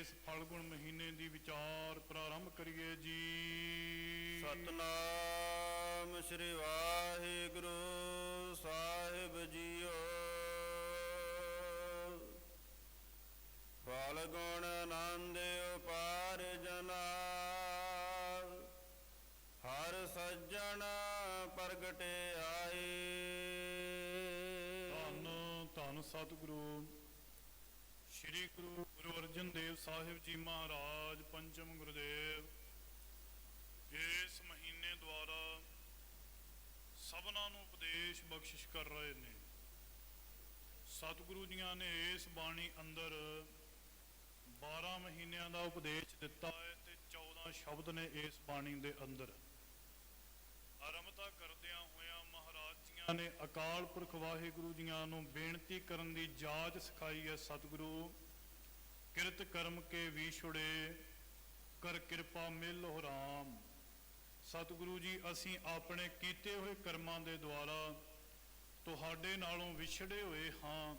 ਇਸ ਫਲਗੁਣ ਮਹੀਨੇ ਦੀ ਵਿਚਾਰ ਪ੍ਰਾਰੰਭ ਕਰੀਏ ਜੀ। ਸਤਨਾਮ ਸ੍ਰੀ ਵਾਹਿਗੁਰੂ ਸਾਹਿਬ ਜੀਓ। ਫਲ ਗੁਣ ਆਨੰਦ ਉਪਾਰ ਜਨਾ। ਹਰ ਸੱਜਣ ਪ੍ਰਗਟੇ ਆਏ ਧੰਨ ਧੰਨ ਸਤਿਗੁਰੂ। ਸ੍ਰੀ ਗੁਰੂ ਗੁਰੂ ਅਰਜਨ ਦੇਵ ਸਾਹਿਬ ਜੀ ਮਹਾਰਾਜ, ਪੰਚਮ ਗੁਰਦੇਵ ਇਸ ਮਹੀਨੇ ਦੁਆਰਾ ਸਭਨਾਂ ਨੂੰ ਉਪਦੇਸ਼ ਬਖਸ਼ਿਸ਼ ਕਰ ਰਹੇ ਨੇ, ਸਤਿਗੁਰੂ ਜੀਆਂ ਨੇ ਇਸ ਬਾਣੀ ਅੰਦਰ 12 ਮਹੀਨਿਆਂ ਦਾ ਉਪਦੇਸ਼ ਦਿੱਤਾ ਹੈ ਤੇ 14 ਸ਼ਬਦ ਨੇ ਇਸ ਬਾਣੀ ਦੇ ਅੰਦਰ ਆਰੰਭਤਾ ਕਰਦਿਆਂ ਹੋਇਆਂ ਮਹਾਰਾਜ ਨੇ ਅਕਾਲ ਪੁਰਖ ਵਾਹਿਗੁਰੂ ਜੀਆਂ ਨੂੰ ਬੇਨਤੀ ਕਰਨ ਦੀ ਜਾਚ ਸਿਖਾਈ ਹੈ, ਸਤਿਗੁਰੂ, ਕਿਰਤ ਕਰਮ ਕੇ ਵਿਛੁੜੇ, ਕਰ ਕਿਰਪਾ ਮਿਲੋ ਰਾਮ ਸਤਿਗੁਰੂ ਜੀ, ਅਸੀਂ ਆਪਣੇ ਕੀਤੇ ਹੋਏ ਕਰਮਾਂ ਦੇ ਦੁਆਰਾ ਤੁਹਾਡੇ ਨਾਲੋਂ ਵਿਛੜੇ ਹੋਏ ਹਾਂ।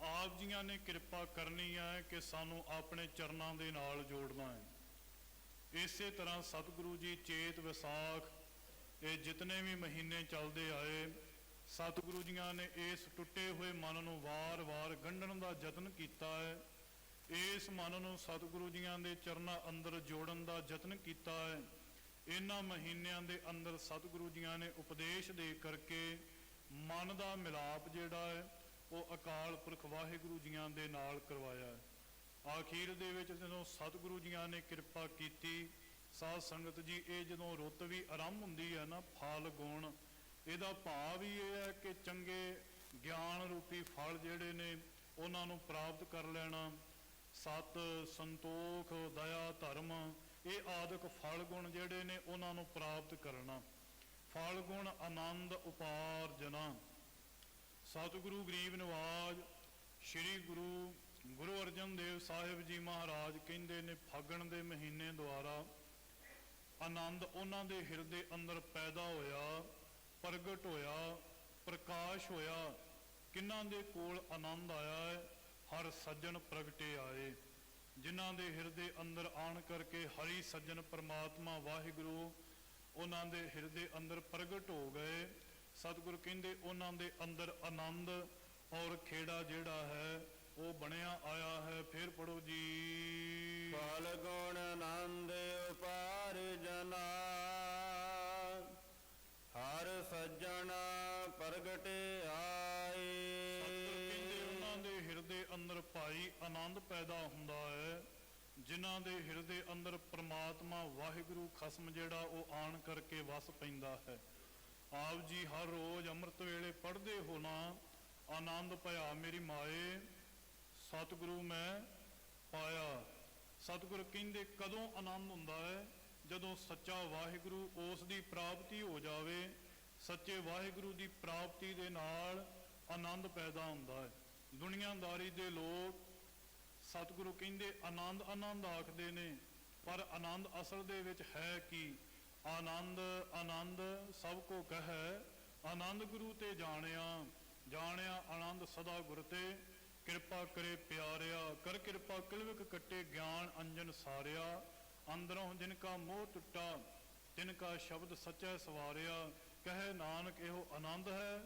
ਆਪ ਜੀਆਂ ਨੇ ਕਿਰਪਾ ਕਰਨੀ ਹੈ ਕਿ ਸਾਨੂੰ ਆਪਣੇ ਚਰਨਾਂ ਦੇ ਨਾਲ ਜੋੜਨਾ ਹੈ। ਇਸੇ ਤਰ੍ਹਾਂ ਸਤਿਗੁਰੂ ਜੀ, ਚੇਤ ਵਿਸਾਖ ਇਹ ਜਿਤਨੇ ਵੀ ਮਹੀਨੇ ਚੱਲਦੇ ਆਏ, ਸਤਿਗੁਰੂ ਜੀਆਂ ਨੇ ਇਸ ਟੁੱਟੇ ਹੋਏ ਮਨ ਨੂੰ ਵਾਰ-ਵਾਰ ਗੰਢਣ ਦਾ ਯਤਨ ਕੀਤਾ ਹੈ। ਇਸ ਮਨ ਨੂੰ ਸਤਿਗੁਰੂ ਜੀਆਂ ਦੇ ਚਰਨਾਂ ਅੰਦਰ ਜੋੜਨ ਦਾ ਯਤਨ ਕੀਤਾ ਹੈ। ਇਹਨਾਂ ਮਹੀਨਿਆਂ ਦੇ ਅੰਦਰ ਸਤਿਗੁਰੂ ਜੀਆਂ ਨੇ ਉਪਦੇਸ਼ ਦੇ ਕਰਕੇ ਮਨ ਦਾ ਮਿਲਾਪ ਜਿਹੜਾ ਹੈ, ਉਹ ਅਕਾਲ ਪੁਰਖ ਵਾਹਿਗੁਰੂ ਜੀਆਂ ਦੇ ਨਾਲ ਕਰਵਾਇਆ ਹੈ। ਆਖੀਰ ਦੇ ਵਿੱਚ ਜਦੋਂ ਸਤਿਗੁਰੂ ਜੀਆਂ ਨੇ ਕਿਰਪਾ ਕੀਤੀ ਸਾਧ ਸੰਗਤ ਜੀ, ਇਹ ਜਦੋਂ ਰੁੱਤ ਵੀ ਆਰੰਭ ਹੁੰਦੀ ਹੈ ਨਾ, ਫਲ, ਗੁਣ, ਇਹਦਾ ਭਾਵ ਹੀ ਇਹ ਹੈ ਕਿ ਚੰਗੇ ਗਿਆਨ ਰੂਪੀ ਫਲ ਜਿਹੜੇ ਨੇ, ਉਹਨਾਂ ਨੂੰ ਪ੍ਰਾਪਤ ਕਰ ਲੈਣਾ। ਸਤ, ਸੰਤੋਖ, ਦਇਆ, ਧਰਮ, ਇਹ ਆਦਿਕ ਫਲ, ਗੁਣ ਜਿਹੜੇ ਨੇ, ਉਹਨਾਂ ਨੂੰ ਪ੍ਰਾਪਤ ਕਰਨਾ। ਫਲ, ਗੁਣ, ਆਨੰਦ ਉਪਾਰਜਨਾ ਸਤਿਗੁਰੂ ਗਰੀਬ ਨਿਵਾਜ, ਸ੍ਰੀ ਗੁਰੂ ਗੁਰੂ ਅਰਜਨ ਦੇਵ ਸਾਹਿਬ ਜੀ ਮਹਾਰਾਜ ਕਹਿੰਦੇ ਨੇ, ਫਾਗਣ ਦੇ ਮਹੀਨੇ ਦੁਆਰਾ ਆਨੰਦ ਉਹਨਾਂ ਦੇ ਹਿਰਦੇ ਅੰਦਰ ਪੈਦਾ ਹੋਇਆ, ਪ੍ਰਗਟ ਹੋਇਆ, ਪ੍ਰਕਾਸ਼ ਹੋਇਆ। ਕਿੰਨਾਂ ਦੇ ਕੋਲ ਆਨੰਦ ਆਇਆ ਹੈ, ਹਰ ਸੱਜਣ ਪ੍ਰਗਟੇ ਆਏ। ਜਿਨ੍ਹਾਂ ਦੇ ਹਿਰਦੇ ਅੰਦਰ ਆਣ ਕਰਕੇ ਹਰੀ ਸੱਜਣ ਪਰਮਾਤਮਾ ਵਾਹਿਗੁਰੂ ਉਹਨਾਂ ਦੇ ਹਿਰਦੇ ਅੰਦਰ ਪ੍ਰਗਟ ਹੋ ਗਏ। ਸਤਿਗੁਰ ਕਹਿੰਦੇ ਉਹਨਾਂ ਦੇ ਅੰਦਰ ਆਨੰਦ ਔਰ ਖੇੜਾ ਜਿਹੜਾ ਹੈ, ਉਹ ਬਣਿਆ ਆਇਆ ਹੈ। ਫਿਰ ਪੜੋ ਜੀ। ਫਲ ਗੁਣ ਆਨੰਦ ਉਪਾਰ ਜਨਾ। ਹਰ ਸੱਜਣ ਪ੍ਰਗਟੇ ਆਏ। ਕਹਿੰਦੇ, ਉਹਨਾਂ ਦੇ ਹਿਰਦੇ ਅੰਦਰ ਭਾਈ ਆਨੰਦ ਪੈਦਾ ਹੁੰਦਾ ਹੈ। ਜਿਨ੍ਹਾਂ ਦੇ ਹਿਰਦੇ ਅੰਦਰ ਪ੍ਰਮਾਤਮਾ ਵਾਹਿਗੁਰੂ ਖਸਮ ਜਿਹੜਾ, ਉਹ ਆਣ ਕਰਕੇ ਵਸ ਪੈਂਦਾ ਹੈ। ਆਪ ਜੀ ਹਰ ਰੋਜ਼ ਅੰਮ੍ਰਿਤ ਵੇਲੇ ਪੜ੍ਹਦੇ ਹੋ ਨਾ, ਆਨੰਦ ਭਇਆ ਮੇਰੀ ਮਾਏ, ਸਤਿਗੁਰੂ ਮੈਂ ਪਾਇਆ। ਸਤਿਗੁਰ ਕਹਿੰਦੇ, ਕਦੋਂ ਆਨੰਦ ਹੁੰਦਾ ਹੈ? ਜਦੋਂ ਸੱਚਾ ਵਾਹਿਗੁਰੂ ਉਸ ਦੀ ਪ੍ਰਾਪਤੀ ਹੋ ਜਾਵੇ, ਸੱਚੇ ਵਾਹਿਗੁਰੂ ਦੀ ਪ੍ਰਾਪਤੀ ਦੇ ਨਾਲ ਆਨੰਦ ਪੈਦਾ ਹੁੰਦਾ ਹੈ। ਦੁਨੀਆਦਾਰੀ ਦੇ ਲੋਕ ਸਤਿਗੁਰੂ ਕਹਿੰਦੇ, ਆਨੰਦ ਆਨੰਦ ਆਖਦੇ ਨੇ, ਪਰ ਆਨੰਦ ਅਸਲ ਦੇ ਵਿੱਚ ਹੈ ਕੀ? ਆਨੰਦ ਆਨੰਦ ਸਭ ਕੋ ਕਹੈ, ਆਨੰਦ ਗੁਰੂ ਤੇ ਜਾਣਿਆ ਜਾਣਿਆ ਆਨੰਦ ਸਦਾ ਗੁਰ ਤੇ। ਕਿਰਪਾ ਕਰੇ ਪਿਆਰਿਆ, ਕਰ ਕਿਰਪਾ ਕਿਲਵਿਕ ਕੱਟੇ ਗਿਆਨ ਅੰਜਨ ਸਾਰਿਆ। ਅੰਦਰੋਂ ਜਿਨ ਕਾ ਮੋਹ ਟੁੱਟਾ, ਤਿਨ ਕਾ ਸ਼ਬਦ ਸੱਚੈ ਸਵਾਰਿਆ। ਕਹੇ ਨਾਨਕ, ਇਹੋ ਆਨੰਦ ਹੈ,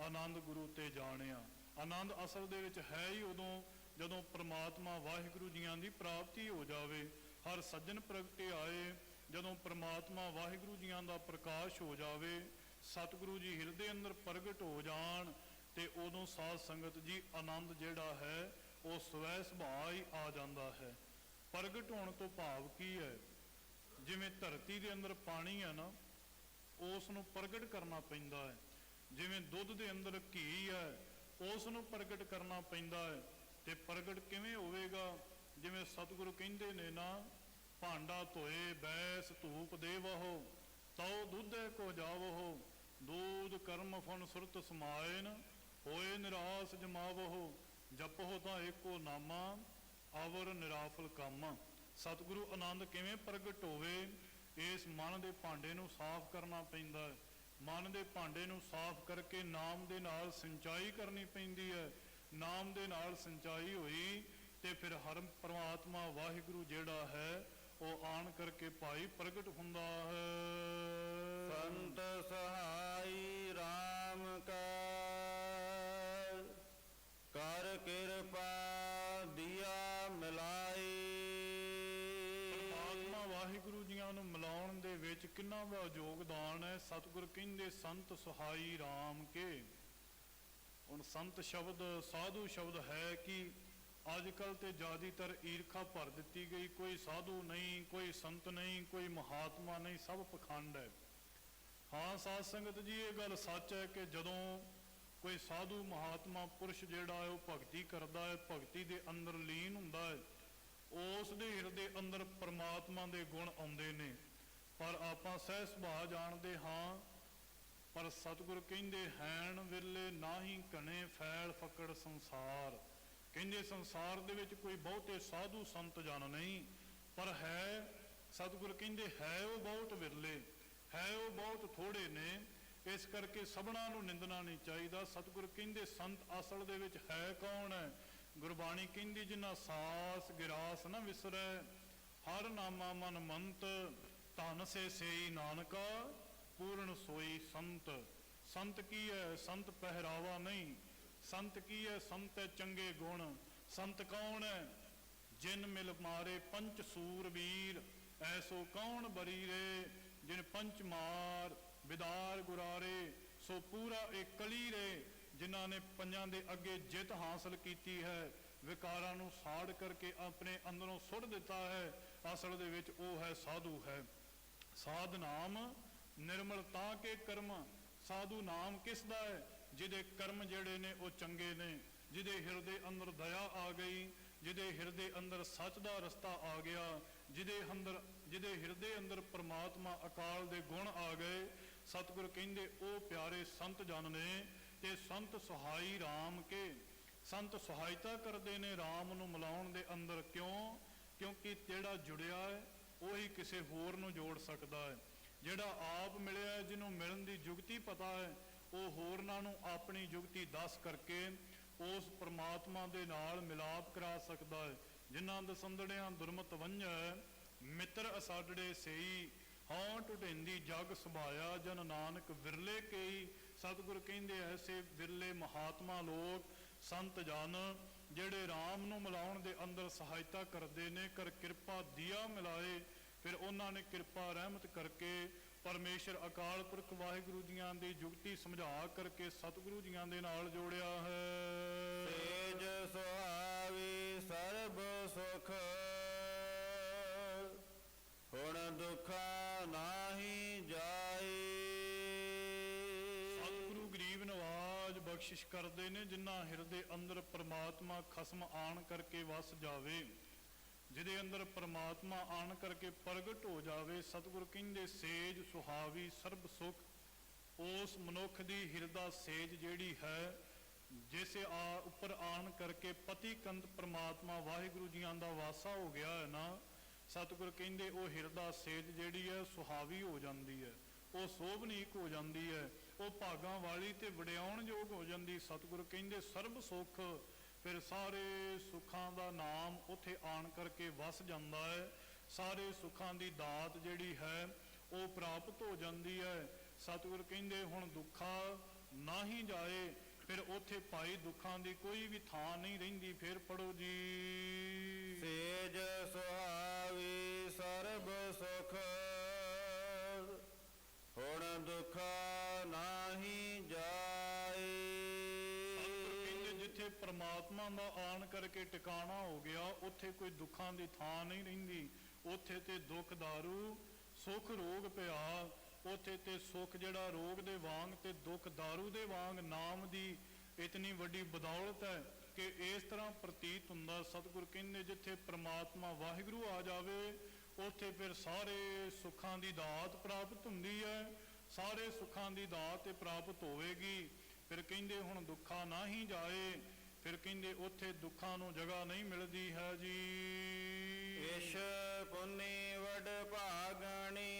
ਆਨੰਦ ਗੁਰੂ ਤੇ ਜਾਣਿਆ। ਆਨੰਦ ਅਸਲ ਦੇ ਵਿੱਚ ਹੈ ਹੀ ਉਦੋਂ, ਜਦੋਂ ਪ੍ਰਮਾਤਮਾ ਵਾਹਿਗੁਰੂ ਜੀਆਂ ਦੀ ਪ੍ਰਾਪਤੀ ਹੋ ਜਾਵੇ। ਹਰ ਸੱਜਣ ਪ੍ਰਗਟੇ ਆਏ, ਜਦੋਂ ਪ੍ਰਮਾਤਮਾ ਵਾਹਿਗੁਰੂ ਜੀਆਂ ਦਾ ਪ੍ਰਕਾਸ਼ ਹੋ ਜਾਵੇ। ਸਤਿਗੁਰੂ ਜੀ ਹਿਰਦੇ ਅੰਦਰ ਪ੍ਰਗਟ ਹੋ ਜਾਣ ਤੇ ਉਦੋਂ ਸਾਧ ਸੰਗਤ ਜੀ ਆਨੰਦ ਜਿਹੜਾ ਹੈ, ਉਹ ਸਵੈ ਸੁਭਾਅ ਹੀ ਆ ਜਾਂਦਾ ਹੈ। ਪ੍ਰਗਟ ਹੋਣ ਤੋਂ ਭਾਵ ਕੀ ਹੈ? ਜਿਵੇਂ ਧਰਤੀ ਦੇ ਅੰਦਰ ਪਾਣੀ ਹੈ ਨਾ ਉਸ ਨੂੰ ਪ੍ਰਗਟ ਕਰਨਾ ਪੈਂਦਾ ਹੈ। ਜਿਵੇਂ ਦੁੱਧ ਦੇ ਅੰਦਰ ਘੀ ਹੈ ਉਸ ਨੂੰ ਪ੍ਰਗਟ ਕਰਨਾ ਪੈਂਦਾ ਹੈ। ਤੇ ਪ੍ਰਗਟ ਕਿਵੇਂ ਹੋਵੇਗਾ? ਜਿਵੇਂ ਸਤਿਗੁਰੂ ਕਹਿੰਦੇ ਨੇ ਨਾ, ਭਾਂਡਾ ਧੋਏ, ਬੈਸ, ਧੂਪ ਦੇਵਹੁ, ਤਉ ਦੁੱਧੇ ਕੋ ਜਾਵਹੁ, ਦੂਧ, ਕਰਮ ਫਨ ਸੁਰਤ ਸਮਾਇਨ ਹੋਏ ਨਿਰਾਸ ਜਮਾਵਹੁ, ਜਪਹੁ ਤਾਂ ਏਕੋ ਨਾਮਾ, ਆਵਰ ਨਿਰਾਫਲ ਕੰਮ। ਸਤਿਗੁਰੂ ਆਨੰਦ ਕਿਵੇਂ ਪ੍ਰਗਟ ਹੋਵੇ, ਇਸ ਮਨ ਦੇ ਭਾਂਡੇ ਨੂੰ ਸਾਫ਼ ਕਰਨਾ ਪੈਂਦਾ ਹੈ। ਮਨ ਦੇ ਭਾਂਡੇ ਨੂੰ ਸਾਫ਼ ਕਰਕੇ ਨਾਮ ਦੇ ਨਾਲ ਸਿੰਚਾਈ ਕਰਨੀ ਪੈਂਦੀ ਹੈ। ਨਾਮ ਦੇ ਨਾਲ ਸਿੰਚਾਈ ਹੋਈ ਤੇ ਫਿਰ ਹਰ ਪ੍ਰਮਾਤਮਾ ਵਾਹਿਗੁਰੂ ਜਿਹੜਾ ਹੈ, ਉਹ ਆਣ ਕਰਕੇ ਭਾਈ ਪ੍ਰਗਟ ਹੁੰਦਾ ਹੈ। ਸੰਤ ਸਹਾਈ RAM ਕਾ ਕਰ ਕਿਰਪਾ ਦਿਆ ਮਿਲਾਈ। ਪਰਮਾਤਮਾ ਵਾਹਿਗੁਰੂ ਜੀਆਂ ਨੂੰ ਮਿਲਾਉਣ ਦੇ ਵਿੱਚ ਕਿੰਨਾ ਦਾ ਯੋਗਦਾਨ ਹੈ। ਸਤਿਗੁਰ ਕਹਿੰਦੇ, ਸੰਤ ਸੁਹਾਈ RAM ਕੇ। ਹੁਣ ਸੰਤ ਸ਼ਬਦ, ਸਾਧੂ ਸ਼ਬਦ ਹੈ ਕਿ ਅੱਜ ਕੱਲ ਤੇ ਜ਼ਿਆਦਾਤਰ ਈਰਖਾ ਭਰ ਦਿੱਤੀ ਗਈ। ਕੋਈ ਸਾਧੂ ਨਹੀਂ, ਕੋਈ ਸੰਤ ਨਹੀਂ, ਕੋਈ ਮਹਾਤਮਾ ਨਹੀਂ, ਸਭ ਪਖੰਡ ਹੈ। ਹਾਂ, ਸਾਧ ਸੰਗਤ ਜੀ, ਇਹ ਗੱਲ ਸੱਚ ਹੈ ਕਿ ਜਦੋਂ ਕੋਈ ਸਾਧੂ ਮਹਾਤਮਾ ਪੁਰਸ਼ ਜਿਹੜਾ ਹੈ, ਉਹ ਭਗਤੀ ਕਰਦਾ ਹੈ, ਭਗਤੀ ਦੇ ਅੰਦਰ ਲੀਨ ਹੁੰਦਾ ਹੈ, ਉਸ ਦੇ ਹਿਰਦੇ ਅੰਦਰ ਪ੍ਰਮਾਤਮਾ ਦੇ ਗੁਣ ਆਉਂਦੇ ਨੇ। ਪਰ ਆਪਾਂ ਸਹਿ ਸੁਭਾਅ ਜਾਣਦੇ ਹਾਂ, ਪਰ ਸਤਿਗੁਰ ਕਹਿੰਦੇ, ਹੈਣ ਵੇਲੇ ਨਾਹੀ ਘਣੇ ਫੈਲ ਫਕੜ ਸੰਸਾਰ। ਕਹਿੰਦੇ, ਸੰਸਾਰ ਦੇ ਵਿੱਚ ਕੋਈ ਬਹੁਤੇ ਸਾਧੂ ਸੰਤ ਜਨ ਨਹੀਂ, ਪਰ ਹੈ, ਸਤਿਗੁਰ ਕਹਿੰਦੇ, ਹੈ ਉਹ ਬਹੁਤ ਵਿਰਲੇ, ਹੈ ਉਹ ਬਹੁਤ ਥੋੜੇ ਨੇ। ਇਸ ਕਰਕੇ ਸਭਨਾਂ ਨੂੰ ਨਿੰਦਣਾ ਨਹੀਂ ਚਾਹੀਦਾ। ਸਤਿਗੁਰ ਕਹਿੰਦੇ, ਸੰਤ ਅਸਲ ਦੇ ਵਿੱਚ ਹੈ ਕੌਣ ਹੈ? ਗੁਰਬਾਣੀ ਕਹਿੰਦੀ, ਜਿਨ੍ਹਾਂ ਸਾਸ ਗਿਰਾਸ ਨਾ ਵਿਸਰੈ, ਹਰ ਨਾਮਾ ਮਨ ਮੰਤ, ਧਨ ਸੇ ਸੇਈ ਨਾਨਕਾ, ਪੂਰਨ ਸੋਈ ਸੰਤ। ਸੰਤ ਕੀ ਹੈ? ਸੰਤ ਪਹਿਰਾਵਾ ਨਹੀਂ। ਸੰਤ ਕੀ ਹੈ? ਸੰਤ ਹੈ ਚੰਗੇ ਗੁਣ। ਸੰਤ ਕੌਣ ਹੈ? ਜਿਨ ਮਿਲ ਮਾਰੇ ਪੰਚ ਸੂਰਵੀਰ ਐਸੋ ਕੌਣ ਬਰੀਰੇ, ਜਿਨ ਪੰਚ ਮਾਰ ਵਿਦਾਰ ਗੁਰਾਰੇ, ਸੋ ਪੂਰਾ ਇਹ ਕਲੀ ਰੇ ਜਿਨ੍ਹਾਂ ਨੇ ਪੰਜਾਂ ਦੇ ਅੱਗੇ ਜਿੱਤ ਹਾਸਲ ਕੀਤੀ ਹੈ, ਵਿਕਾਰਾਂ ਨੂੰ ਸਾੜ ਕਰਕੇ ਆਪਣੇ ਅੰਦਰੋਂ ਸੁੱਟ ਦਿੱਤਾ ਹੈ, ਅਸਲ ਦੇ ਵਿੱਚ ਉਹ ਹੈ ਸਾਧੂ ਹੈ। ਸਾਧ ਨਾਮ ਨਿਰਮਲ ਤਾਂ ਕੇ ਕਰਮ, ਸਾਧੂ ਨਾਮ ਕਿਸ ਦਾ ਹੈ? ਜਿਹਦੇ ਕਰਮ ਜਿਹੜੇ ਨੇ ਉਹ ਚੰਗੇ ਨੇ, ਜਿਹਦੇ ਹਿਰਦੇ ਅੰਦਰ ਦਇਆ ਆ ਗਈ, ਜਿਹਦੇ ਹਿਰਦੇ ਅੰਦਰ ਸੱਚ ਦਾ ਰਸਤਾ ਆ ਗਿਆ, ਜਿਹਦੇ ਅੰਦਰ, ਜਿਹਦੇ ਹਿਰਦੇ ਅੰਦਰ ਪ੍ਰਮਾਤਮਾ ਅਕਾਲ ਦੇ ਗੁਣ ਆ ਗਏ ਸਤਿਗੁਰ ਕਹਿੰਦੇ ਉਹ ਪਿਆਰੇ ਸੰਤ ਜਨ ਨੇ ਤੇ ਸੰਤ ਸਹਾਈ RAM ਕੇ। ਸੰਤ ਸਹਾਇਤਾ ਕਰਦੇ ਨੇ RAM ਨੂੰ ਮਿਲਾਉਣ ਦੇ ਅੰਦਰ ਕਿਉਂ? ਕਿਉਂਕਿ ਜਿਹੜਾ ਜੁੜਿਆ ਹੈ ਉਹੀ ਕਿਸੇ ਹੋਰ ਨੂੰ ਜੋੜ ਸਕਦਾ ਹੈ। ਜਿਹੜਾ ਆਪ ਮਿਲਿਆ ਹੈ, ਜਿਹਨੂੰ ਮਿਲਣ ਦੀ ਜੁਗਤੀ ਪਤਾ ਹੈ ਉਹ ਹੋਰਨਾਂ ਨੂੰ ਆਪਣੀ ਜੁਗਤੀ ਦੱਸ ਕਰਕੇ ਉਸ ਪ੍ਰਮਾਤਮਾ ਦੇ ਨਾਲ ਮਿਲਾਪ ਕਰਾ ਸਕਦਾ ਹੈ। ਜਿਨ੍ਹਾਂ ਦਸੰਦੜਿਆਂ ਦੁਰਮਤ ਵੰਝੈ ਮਿੱਤਰ ਅਸਾਡੜੇ ਸਈ ਹਉ ਟੁਟੇਂਦੀ ਜਗ ਸੁਭਾਇਆ, ਜਨ ਨਾਨਕ ਵਿਰਲੇ ਕਈ। ਸਤਿਗੁਰ ਕਹਿੰਦੇ ਐਸੇ ਵਿਰਲੇ ਮਹਾਤਮਾ ਲੋਕ, ਸੰਤ ਜਨ, ਜਿਹੜੇ RAM ਨੂੰ ਮਿਲਾਉਣ ਦੇ ਅੰਦਰ ਸਹਾਇਤਾ ਕਰਦੇ ਨੇ, ਕਰ ਕਿਰਪਾ ਦਿਆ ਮਿਲਾਏ। ਫਿਰ ਉਹਨਾਂ ਨੇ ਕਿਰਪਾ ਰਹਿਮਤ ਕਰਕੇ ਪਰਮੇਸ਼ਰ ਅਕਾਲ ਪੁਰਖ ਵਾਹਿਗੁਰੂ ਜੀਆਂ ਦੀ ਜੁਗਤੀ ਸਮਝਾ ਕਰਕੇ ਸਤਿਗੁਰੂ ਜੀਆਂ ਦੇ ਨਾਲ ਜੋੜਿਆ ਹੈ। ਤੇਜ ਸੁਹਾਵੀ ਸਰਬ ਸੁਖ ਹੁਣ ਦੁਖਾ ਨਾਹੀ ਜਾਏ। ਸਤਿਗੁਰੂ ਗਰੀਬ ਨਵਾਜ ਬਖਸ਼ਿਸ਼ ਕਰਦੇ ਨੇ, ਜਿਨ੍ਹਾਂ ਹਿਰਦੇ ਅੰਦਰ ਪ੍ਰਮਾਤਮਾ ਖਸਮ ਆਣ ਕਰਕੇ ਵਸ ਜਾਵੇ। ਜਿਹਦੇ ਅੰਦਰ ਪ੍ਰਮਾਤਮਾ ਆਣ ਕਰਕੇ ਪ੍ਰਗਟ ਹੋ ਜਾਵੇ, ਸਤਿਗੁਰ ਕਹਿੰਦੇ, ਸੇਜ ਸੁਹਾਵੀ ਸਰਬ ਸੁਖ। ਉਸ ਮਨੁੱਖ ਦੀ ਹਿਰਦਾ ਸੇਜ ਜਿਹੜੀ ਹੈ, ਜਿਸ ਆ ਉੱਪਰ ਆਣ ਕਰਕੇ ਪਤੀ ਕੰਤ ਪ੍ਰਮਾਤਮਾ, ਵਾਹਿਗੁਰੂ ਜੀਆਂ ਦਾ ਵਾਸਾ ਹੋ ਗਿਆ ਹੈ ਨਾ ਸਤਿਗੁਰ ਕਹਿੰਦੇ, ਉਹ ਹਿਰਦਾ ਸੇਜ ਜਿਹੜੀ ਹੈ, ਸੁਹਾਵੀ ਹੋ ਜਾਂਦੀ ਹੈ। ਉਹ ਸੋਭਨੀਕ ਹੋ ਜਾਂਦੀ ਹੈ। ਉਹ ਭਾਗਾਂ ਵਾਲੀ ਤੇ ਵਡਿਆਉਣ ਯੋਗ ਹੋ ਜਾਂਦੀ। ਸਤਿਗੁਰ ਕਹਿੰਦੇ, ਸਰਬ ਸੁਖ, ਫਿਰ ਸਾਰੇ ਸੁੱਖਾਂ ਦਾ ਨਾਮ ਉੱਥੇ ਆਣ ਕਰਕੇ ਵਸ ਜਾਂਦਾ ਹੈ। ਸਾਰੇ ਸੁੱਖਾਂ ਦੀ ਦਾਤ ਜਿਹੜੀ ਹੈ, ਉਹ ਪ੍ਰਾਪਤ ਹੋ ਜਾਂਦੀ ਹੈ। ਸਤਿਗੁਰ ਕਹਿੰਦੇ, ਹੁਣ ਦੁੱਖਾ ਨਾ ਹੀ ਜਾਏ, ਫਿਰ ਉੱਥੇ ਭਾਈ ਦੁੱਖਾਂ ਦੀ ਕੋਈ ਵੀ ਥਾਂ ਨਹੀਂ ਰਹਿੰਦੀ। ਫਿਰ ਪੜੋ ਜੀ। ਸੇਜ ਸੁਹਾਵੀ ਸਰਬ ਸੁਖ ਹੁਣ ਦੁਖਾ ਨਾਹੀ ਜਾਏ ਸਤਿਗੁਰ ਕਹਿੰਦੇ ਜਿੱਥੇ ਪ੍ਰਮਾਤਮਾ ਦਾ ਆਣ ਕਰਕੇ ਟਿਕਾਣਾ ਹੋ ਗਿਆ ਉੱਥੇ ਕੋਈ ਦੁੱਖਾਂ ਦੀ ਥਾਂ ਨਹੀਂ ਰਹਿੰਦੀ ਉੱਥੇ ਤੇ ਦੁੱਖ दारू ਸੁਖ ਰੋਗ ਪਿਆ ਉੱਥੇ ਤੇ ਸੁਖ ਜਿਹੜਾ ਰੋਗ ਦੇ ਵਾਂਗ ਤੇ ਦੁੱਖ दारू ਦੇ ਵਾਂਗ ਨਾਮ ਦੀ ਇਤਨੀ ਵੱਡੀ ਬਦੌਲਤ ਹੈ ਕਿ ਇਸ ਤਰ੍ਹਾਂ ਪ੍ਰਤੀਤ ਹੁੰਦਾ ਸਤਿਗੁਰ ਕਹਿੰਦੇ ਜਿੱਥੇ ਪ੍ਰਮਾਤਮਾ ਵਾਹਿਗੁਰੂ ਆ ਜਾਵੇ ਉੱਥੇ ਫਿਰ ਸਾਰੇ ਸੁੱਖਾਂ ਦੀ ਦਾਤ ਪ੍ਰਾਪਤ ਹੁੰਦੀ ਹੈ। ਸਾਰੇ ਸੁੱਖਾਂ ਦੀ ਦਾਤ ਤੇ ਪ੍ਰਾਪਤ ਹੋਵੇਗੀ। ਫਿਰ ਕਹਿੰਦੇ ਹੁਣ ਦੁੱਖਾ ਨਾ ਹੀ ਜਾਏ। ਫਿਰ ਕਹਿੰਦੇ ਉੱਥੇ ਦੁੱਖਾਂ ਨੂੰ ਜਗ੍ਹਾ ਨਹੀਂ ਮਿਲਦੀ ਹੈ ਜੀ। ਇਸ਼ ਪੁੰਨੀ ਵਡ ਭਾਗਣੀ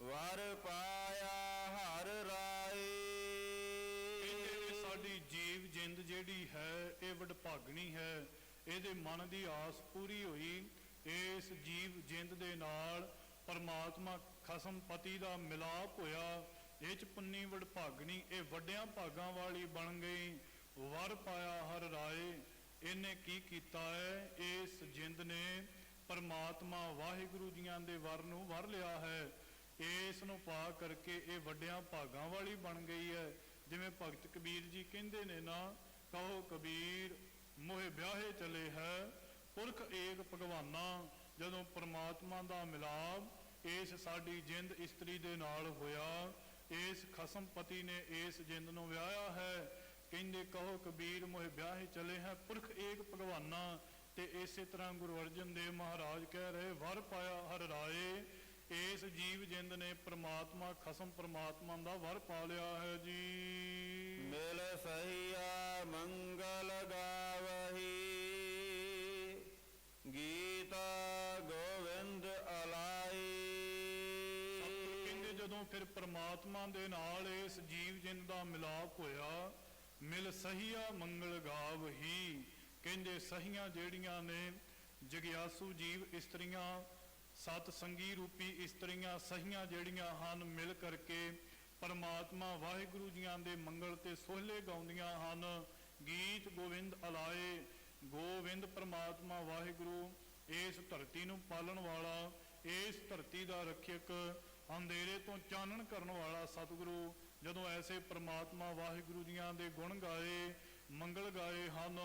ਵਰ ਪਾਇਆ ਹਰ ਰਾਏ। ਕਹਿੰਦੇ ਸਾਡੀ ਜੀਵ ਜਿੰਦ ਜਿਹੜੀ ਹੈ ਇਹ ਵਡਭਾਗਣੀ ਹੈ। ਇਹਦੇ ਮਨ ਦੀ ਆਸ ਪੂਰੀ ਹੋਈ। ਇਸ ਜੀਵ ਜਿੰਦ ਦੇ ਨਾਲ ਪਰਮਾਤਮਾ ਖਸਮ ਪਤੀ ਦਾ ਮਿਲਾਪ ਹੋਇਆ। ਇਹ ਚ ਪੁੰਨੀ ਵਡਭਾਗਣੀ ਇਹ ਵੱਡਿਆਂ ਭਾਗਾਂ ਵਾਲੀ ਬਣ ਗਈ। ਵਰ ਪਾਇਆ ਹਰ ਰਾਏ, ਇਹਨੇ ਕੀ ਕੀਤਾ ਹੈ? ਇਸ ਜਿੰਦ ਨੇ ਪਰਮਾਤਮਾ ਵਾਹਿਗੁਰੂ ਜੀਆਂ ਦੇ ਵਰ ਨੂੰ ਵਰ ਲਿਆ ਹੈ। ਇਸ ਨੂੰ ਪਾ ਕਰਕੇ ਇਹ ਵੱਡਿਆਂ ਭਾਗਾਂ ਵਾਲੀ ਬਣ ਗਈ ਹੈ। ਜਿਵੇਂ ਭਗਤ ਕਬੀਰ ਜੀ ਕਹਿੰਦੇ ਨੇ ਨਾ, ਕਹੋ ਕਬੀਰ, ਮੋਹਿ ਵਿਆਹੇ ਚਲੇ ਹੈ। ਪੁਰਖ ਏਕ ਭਗਵਾਨਾ, ਜਦੋਂ ਪ੍ਰਮਾਤਮਾ ਦਾ ਮਿਲਾਪ ਇਸ ਸਾਡੀ ਜਿੰਦ ਇਸਤਰੀ ਦੇ ਨਾਲ ਹੋਇਆ, ਇਸ ਖਸਮ ਪਤੀ ਨੇ ਇਸ ਜਿੰਦ ਨੂੰ ਵਿਆਹਿਆ ਹੈ। ਕਹਿੰਦੇ ਕਹੋ ਕਬੀਰ ਮੋਹਿ ਵਿਆਹੇ ਚਲੇ ਹੈ ਪੁਰਖ ਏਕ ਭਗਵਾਨਾ, ਤੇ ਇਸੇ ਤਰ੍ਹਾਂ ਗੁਰੂ ਅਰਜਨ ਦੇਵ ਮਹਾਰਾਜ ਕਹਿ ਰਹੇ, ਵਰ ਪਾਇਆ ਹਰ ਰਾਏ। ਇਸ ਜੀਵ ਜਿੰਦ ਨੇ ਪ੍ਰਮਾਤਮਾ, ਖਸਮ ਪ੍ਰਮਾਤਮਾ ਦਾ ਵਰ ਪਾ ਲਿਆ ਹੈ ਜੀ। ਮਿਲ ਸਹੀਆ ਮੰਗਲ ਫਿਰ ਪ੍ਰਮਾਤਮਾ ਦੇ ਨਾਲ ਇਸ ਜੀਵ ਜਿੰਦ ਦਾ ਮਿਲਾਪ ਹੋਇਆ, ਮਿਲ ਸਹੀਆ ਮੰਗਲ ਗਾਵ ਹੀ। ਕਹਿੰਦੇ ਸਹੀਆਂ ਜਿਹੜੀਆਂ ਨੇ, ਜਗਿਆਸੂ ਜੀਵ ਇਸਤਰੀਆਂ ਸਤ ਸੰਗੀ ਰੂਪੀ ਇਸਤਰੀਆਂ ਸਹੀਆਂ ਜਿਹੜੀਆਂ ਹਨ, ਮਿਲ ਕਰਕੇ ਪਰਮਾਤਮਾ ਵਾਹਿਗੁਰੂ ਜੀਆਂ ਦੇ ਮੰਗਲ ਤੇ ਸੋਹਲੇ ਗਾਉਂਦੀਆਂ ਹਨ। ਗੀਤ ਗੋਵਿੰਦ ਅਲਾਏ, ਗੋਵਿੰਦ ਪਰਮਾਤਮਾ ਵਾਹਿਗੁਰੂ, ਇਸ ਧਰਤੀ ਨੂੰ ਪਾਲਣ ਵਾਲਾ, ਇਸ ਧਰਤੀ ਦਾ ਰੱਖਿਅਕ ਅੰਧੇਰੇ ਤੋਂ ਚਾਨਣ ਕਰਨ ਵਾਲਾ ਸਤਿਗੁਰੂ ਜਦੋਂ ਐਸੇ ਪ੍ਰਮਾਤਮਾ ਵਾਹਿਗੁਰੂ ਜੀਆਂ ਦੇ ਗੁਣ ਗਾਏ ਮੰਗਲ ਗਾਏ ਹਨ।